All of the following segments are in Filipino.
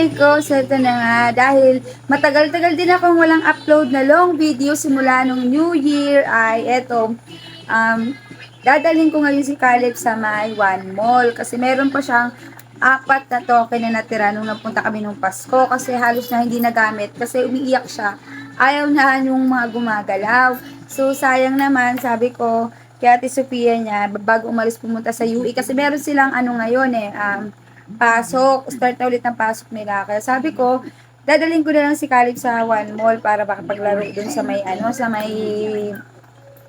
Ko, so ito na nga, dahil matagal-tagal din akong walang upload na long video simula nung New Year ay eto, um, dadalhin ko ngayon si Caleb sa may One Mall kasi meron pa siyang apat na token na natira nung napunta kami nung Pasko kasi halos na hindi nagamit kasi umiiyak siya. Ayaw na yung mga gumagalaw. So, sayang naman, sabi ko, kaya Ate Sophia niya, bago umalis pumunta sa UE, kasi meron silang ano ngayon eh, um, pasok, start na ulit ng pasok nila. Kaya sabi ko, dadalhin ko na lang si Caleb sa One Mall para makapaglaro dun sa may ano, sa may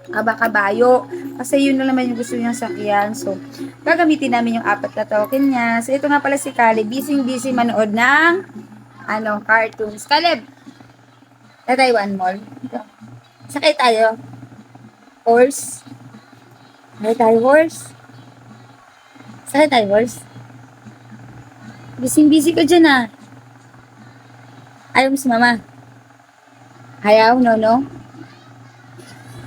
kabakabayo. Kasi yun na naman yung gusto niyang sakyan. So, gagamitin namin yung apat na token niya. So, ito nga pala si Caleb. Busy-busy manood ng ano, cartoons. Caleb! Tatay One Mall. Sakay tayo. Horse. Sakay tayo horse. Sakay tayo horse. Busy-busy ka dyan ah. Ayaw mo si mama. Ayaw, no, no?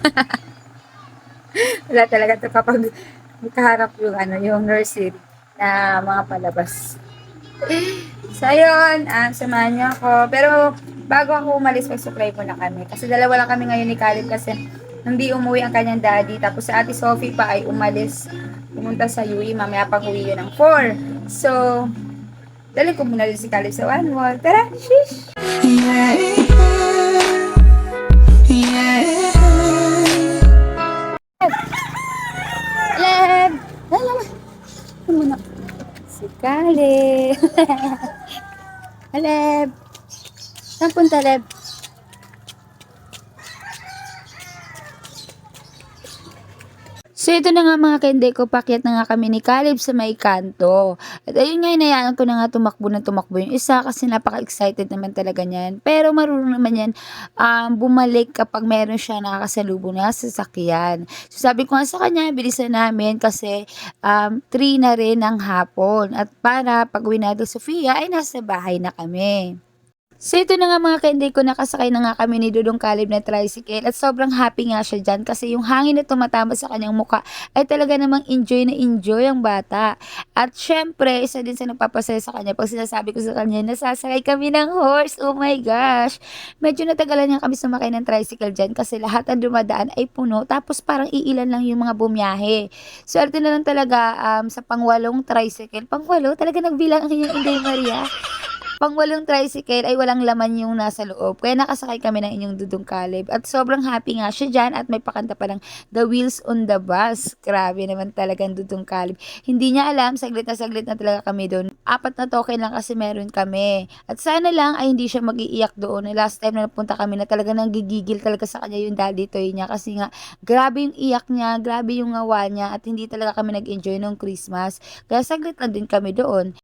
Wala talaga to kapag magkaharap yung ano, yung nursery na mga palabas. So, ayun, ah, samahan niyo ako. Pero, bago ako umalis, mag-supply muna kami. Kasi dalawa lang kami ngayon ni Caleb kasi hindi umuwi ang kanyang daddy. Tapos, si Ate Sophie pa ay umalis. Pumunta sa UE. Mamaya pang uwi yun ng 4. So, dali ko muna rin si Caleb sa One Wall. Tara, shish! Caleb! Ano Ano muna? Si Caleb. Caleb. Saan punta, Caleb? So, ito na nga mga kende ko, pakyat na nga kami ni Caleb sa may kanto. At ayun nga, inayaan ko na nga tumakbo na tumakbo yung isa kasi napaka-excited naman talaga niyan. Pero marunong naman yan um, bumalik kapag meron siya nakakasalubong na sasakyan. So, sabi ko nga sa kanya, bilisan namin kasi um, 3 na rin ng hapon. At para pag uwi natin Sofia, ay nasa bahay na kami. So ito na nga mga kainday ko, nakasakay na nga kami ni Dudong Caleb na tricycle at sobrang happy nga siya dyan kasi yung hangin na tumatama sa kanyang muka ay talaga namang enjoy na enjoy ang bata. At syempre, isa din sa nagpapasaya sa kanya pag sinasabi ko sa kanya, nasasakay kami ng horse, oh my gosh. Medyo natagalan niya kami sumakay ng tricycle dyan kasi lahat ang dumadaan ay puno tapos parang iilan lang yung mga bumiyahe. Swerte na lang talaga um, sa pangwalong tricycle. Pangwalo, talaga nagbilang ang inyong Inday Maria pangwalong tricycle ay walang laman yung nasa loob. Kaya nakasakay kami ng inyong dudong Caleb. At sobrang happy nga siya dyan at may pakanta pa ng The Wheels on the Bus. Grabe naman talagang dudong Caleb. Hindi niya alam, saglit na saglit na talaga kami doon. Apat na token lang kasi meron kami. At sana lang ay hindi siya mag-iiyak doon. Last time na napunta kami na talaga nang gigigil talaga sa kanya yung daddy toy niya. Kasi nga, grabe yung iyak niya, grabe yung ngawa niya at hindi talaga kami nag-enjoy nung Christmas. Kaya saglit lang din kami doon.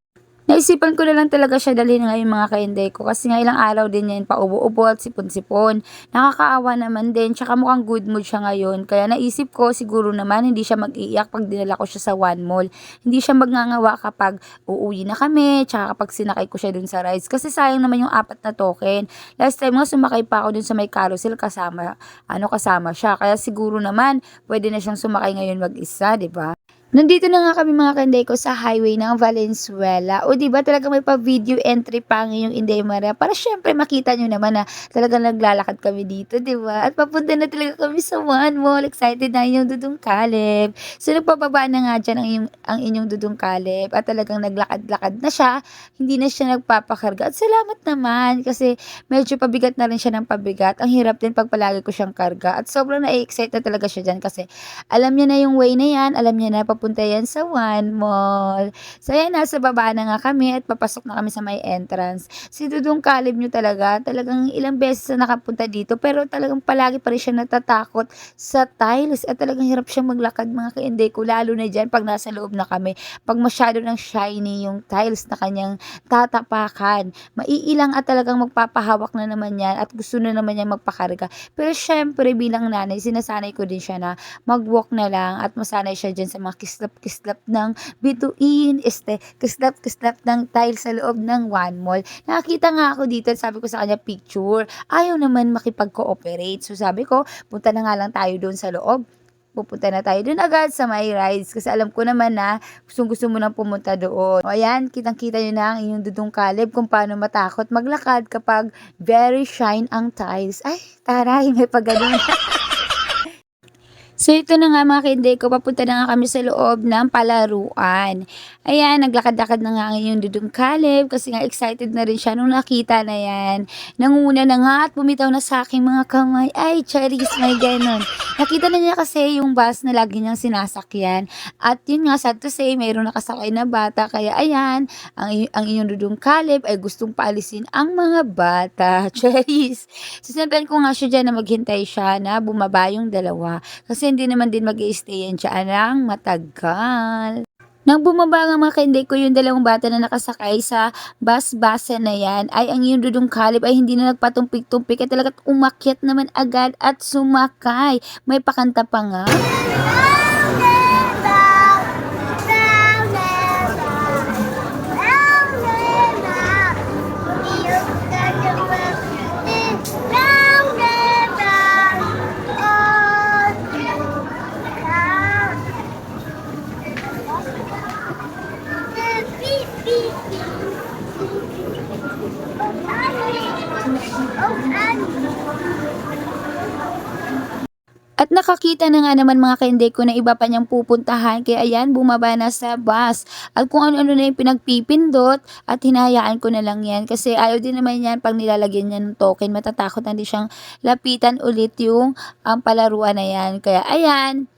Naisipan ko na lang talaga siya dalhin ngayon mga kainday ko kasi nga ilang araw din yan paubo-ubo at sipon-sipon. Nakakaawa naman din tsaka mukhang good mood siya ngayon. Kaya naisip ko siguro naman hindi siya mag-iiyak pag dinala ko siya sa one mall. Hindi siya magngangawa kapag uuwi na kami tsaka kapag sinakay ko siya dun sa rides. Kasi sayang naman yung apat na token. Last time nga sumakay pa ako dun sa may carousel kasama, ano kasama siya. Kaya siguro naman pwede na siyang sumakay ngayon mag-isa, 'di ba? Nandito na nga kami mga kanday ko sa highway ng Valenzuela. O di ba talaga may pa-video entry pa ngayong Inday Maria para syempre makita nyo naman na talaga naglalakad kami dito, di ba? At papunta na talaga kami sa One Mall. Excited na inyong Dudong Caleb. So nagpababa na nga dyan ang inyong, ang inyong Dudong Caleb at talagang naglakad-lakad na siya. Hindi na siya nagpapakarga. At salamat naman kasi medyo pabigat na rin siya ng pabigat. Ang hirap din pag palagi ko siyang karga. At sobrang na-excite na talaga siya dyan kasi alam niya na yung way na yan. Alam niya na papunta yan sa One Mall. So, ayan, nasa baba na nga kami at papasok na kami sa may entrance. Si Dudong Caleb nyo talaga, talagang ilang beses na nakapunta dito, pero talagang palagi pa rin siya natatakot sa tiles at talagang hirap siya maglakad mga kainday ko, lalo na dyan pag nasa loob na kami. Pag masyado ng shiny yung tiles na kanyang tatapakan, maiilang at talagang magpapahawak na naman yan at gusto na naman niya magpakarga. Pero syempre, bilang nanay, sinasanay ko din siya na mag-walk na lang at masanay siya dyan sa mga kislap-kislap ng bituin, este, kislap-kislap ng tile sa loob ng one mall. Nakakita nga ako dito at sabi ko sa kanya picture. Ayaw naman makipag-cooperate. So sabi ko, punta na nga lang tayo doon sa loob pupunta na tayo dun agad sa my rides kasi alam ko naman na gustong gusto mo nang pumunta doon. O ayan, kitang-kita nyo na ang inyong dudong kalib kung paano matakot maglakad kapag very shine ang tiles. Ay, taray, may pagano'n. So ito na nga mga kinde ko, papunta na nga kami sa loob ng palaruan. Ayan, naglakad-lakad na nga ang inyong dudong kalib kasi nga excited na rin siya nung nakita na yan. Nanguna na nga at bumitaw na sa aking mga kamay. Ay, charis, may ganon. Nakita na niya kasi yung bus na lagi niyang sinasakyan. At yun nga, sad to say, mayroong nakasakay na bata. Kaya ayan, ang, ang inyong dudong kalib ay gustong paalisin ang mga bata. Charis. So sinabihan ko nga siya dyan na maghintay siya na bumaba yung dalawa. Kasi hindi naman din mag stay yan siya ng matagal. Nang bumaba nga mga kainday ko yung dalawang bata na nakasakay sa bus-basa na yan, ay ang iyong dudong kalib ay hindi na nagpatumpik-tumpik at talagat umakyat naman agad at sumakay. May pakanta pa nga. Nakakita na nga naman mga kainday ko na iba pa niyang pupuntahan kaya ayan bumaba na sa bus. At kung ano-ano na yung pinagpipindot at hinahayaan ko na lang yan kasi ayaw din naman yan pag nilalagyan niya ng token matatakot na din siyang lapitan ulit yung ang palaruan na yan. Kaya ayan,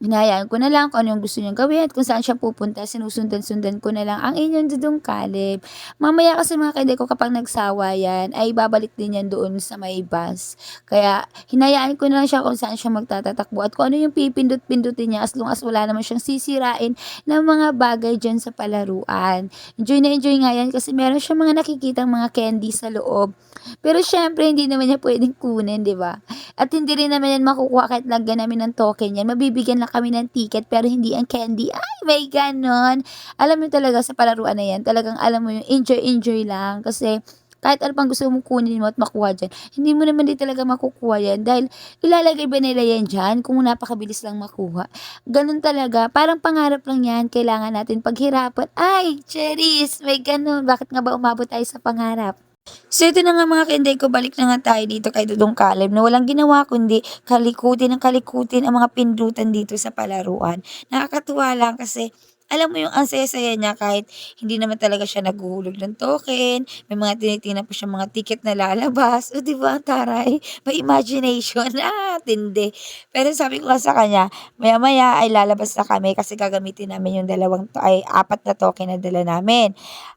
Hinahayaan ko na lang kung ano yung gusto niyang gawin at kung saan siya pupunta, sinusundan-sundan ko na lang ang inyong dudong kalib. Mamaya kasi mga kaiday ko kapag nagsawa yan, ay babalik din yan doon sa may bus. Kaya hinayaan ko na lang siya kung saan siya magtatatakbo at kung ano yung pipindot-pindutin niya as long as wala naman siyang sisirain ng mga bagay dyan sa palaruan. Enjoy na enjoy nga yan kasi meron siya mga nakikitang mga candy sa loob. Pero syempre, hindi naman niya pwedeng kunin, di ba? At hindi rin naman yan makukuha kahit lagyan namin ng token yan. Mabibigyan lang kami ng ticket pero hindi ang candy. Ay, may ganon. Alam mo talaga sa palaruan na yan, talagang alam mo yung enjoy-enjoy lang. Kasi kahit ano pang gusto mong kunin mo at makuha dyan, hindi mo naman di talaga makukuha yan dahil ilalagay ba nila yan dyan kung napakabilis lang makuha. Ganun talaga. Parang pangarap lang yan. Kailangan natin paghirapan. Ay, cherries, may ganun. Bakit nga ba umabot tayo sa pangarap? So ito na nga mga kainday ko, balik na nga tayo dito kay Dudong Caleb na walang ginawa kundi kalikutin ng kalikutin ang mga pindutan dito sa palaruan. Nakakatuwa lang kasi alam mo yung ang saya-saya niya kahit hindi naman talaga siya naghuhulog ng token, may mga tinitingnan pa siya mga ticket na lalabas. O di ba, taray? May imagination. Ah, tindi. Pero sabi ko sa kanya, maya-maya ay lalabas na kami kasi gagamitin namin yung dalawang, ay apat na token na dala namin.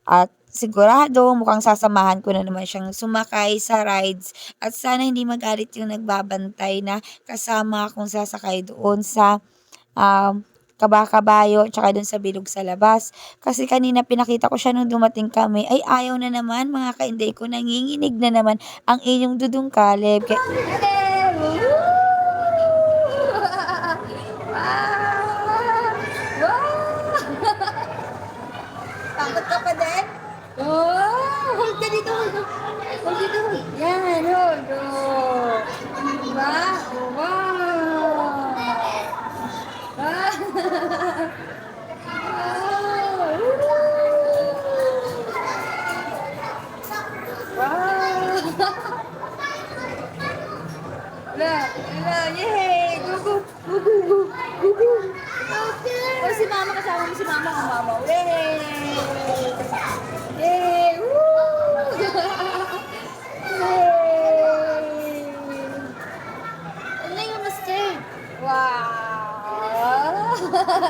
At sigurado mukhang sasamahan ko na naman siyang sumakay sa rides at sana hindi magalit yung nagbabantay na kasama akong sasakay doon sa um, kabakabayo tsaka doon sa bilog sa labas. Kasi kanina pinakita ko siya nung dumating kami ay ayaw na naman mga kainday ko nanginginig na naman ang inyong dudong kaleb. Kaya, Yan, hold. Oh. Diba? Oh, wow. Ah. Wow. Wala, wala, yay! Go, go, go, go, go, go, go. Oh, si mama kasama mo si mama ang mama. Yay! Yay! Woo! Yay! Ano yung mistake? Wow! Let's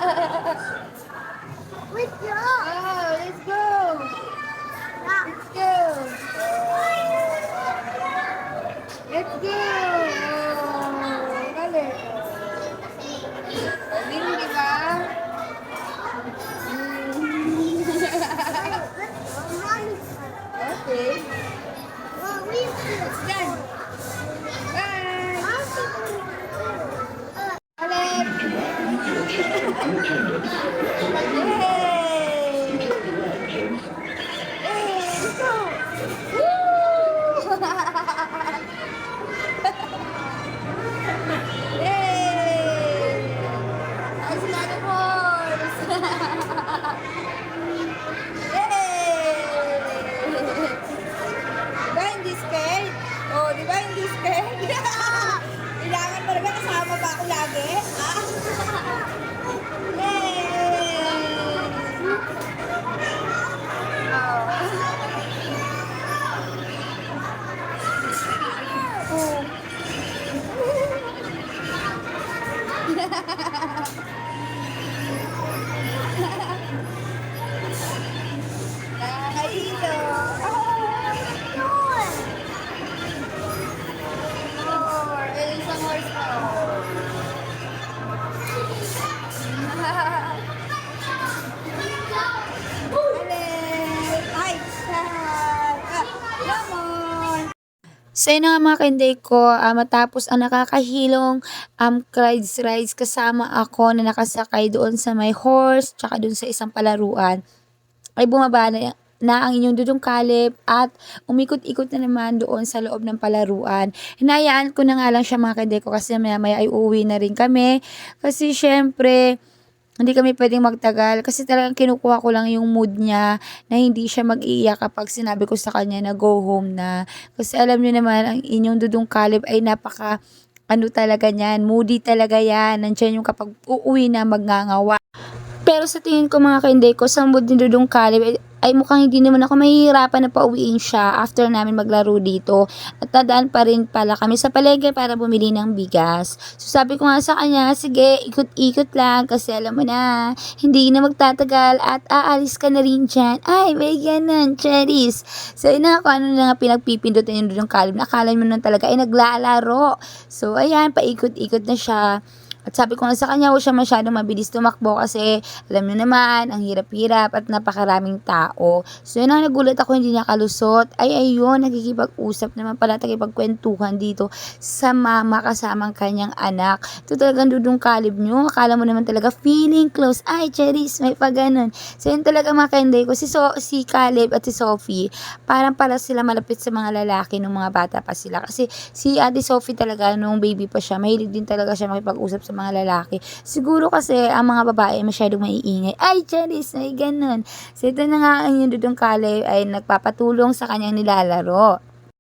go. Oh, let's go! Let's go! Let's go! Galing. Galing, di ba? Okay. It's done. So nga mga kainday ko, ah, matapos ang nakakahilong um, rides rides kasama ako na nakasakay doon sa may horse, tsaka doon sa isang palaruan, ay bumaba na, na ang inyong dudong kalip at umikot-ikot na naman doon sa loob ng palaruan. Hinayaan ko na nga lang siya mga kainday ko kasi maya maya ay uuwi na rin kami. Kasi syempre, hindi kami pwedeng magtagal kasi talagang kinukuha ko lang yung mood niya na hindi siya mag-iiyak kapag sinabi ko sa kanya na go home na. Kasi alam niyo naman, ang inyong dudong kalib ay napaka ano talaga niyan, moody talaga yan. Nandiyan yung kapag uuwi na magngangawa. Pero sa tingin ko mga kainday ko, sa mood ni Dudong Kalib, ay, mukhang hindi naman ako mahihirapan na pauwiin siya after namin maglaro dito. At nadaan pa rin pala kami sa palengke para bumili ng bigas. So sabi ko nga sa kanya, sige, ikot-ikot lang kasi alam mo na, hindi na magtatagal at aalis ka na rin dyan. Ay, may ganun, cherries. So yun kung ano na nga pinagpipindutan yung Dudong Kalib, nakala mo nun talaga ay naglalaro. So ayan, paikot-ikot na siya. At sabi ko nga sa kanya, huwag siya masyadong mabilis tumakbo kasi alam niyo naman, ang hirap-hirap at napakaraming tao. So yun ang nagulat ako, hindi niya kalusot. Ay ayun, nagkikipag-usap naman pala, nagkipagkwentuhan dito sa mama kasamang kanyang anak. Ito talagang dudong kalib nyo. Akala mo naman talaga feeling close. Ay, Cheris, may pa ganun. So yun talaga mga kainday ko. Si, so, si Caleb at si Sophie, parang para sila malapit sa mga lalaki nung mga bata pa sila. Kasi si Ate Sophie talaga, nung baby pa siya, mahilig din talaga siya makipag-usap sa mga lalaki. Siguro kasi ang mga babae masyadong maiingay. Ay, Cheris, may ganun. So ito na nga yung dudong Caleb ay nagpapatulong sa kanyang nilalaro.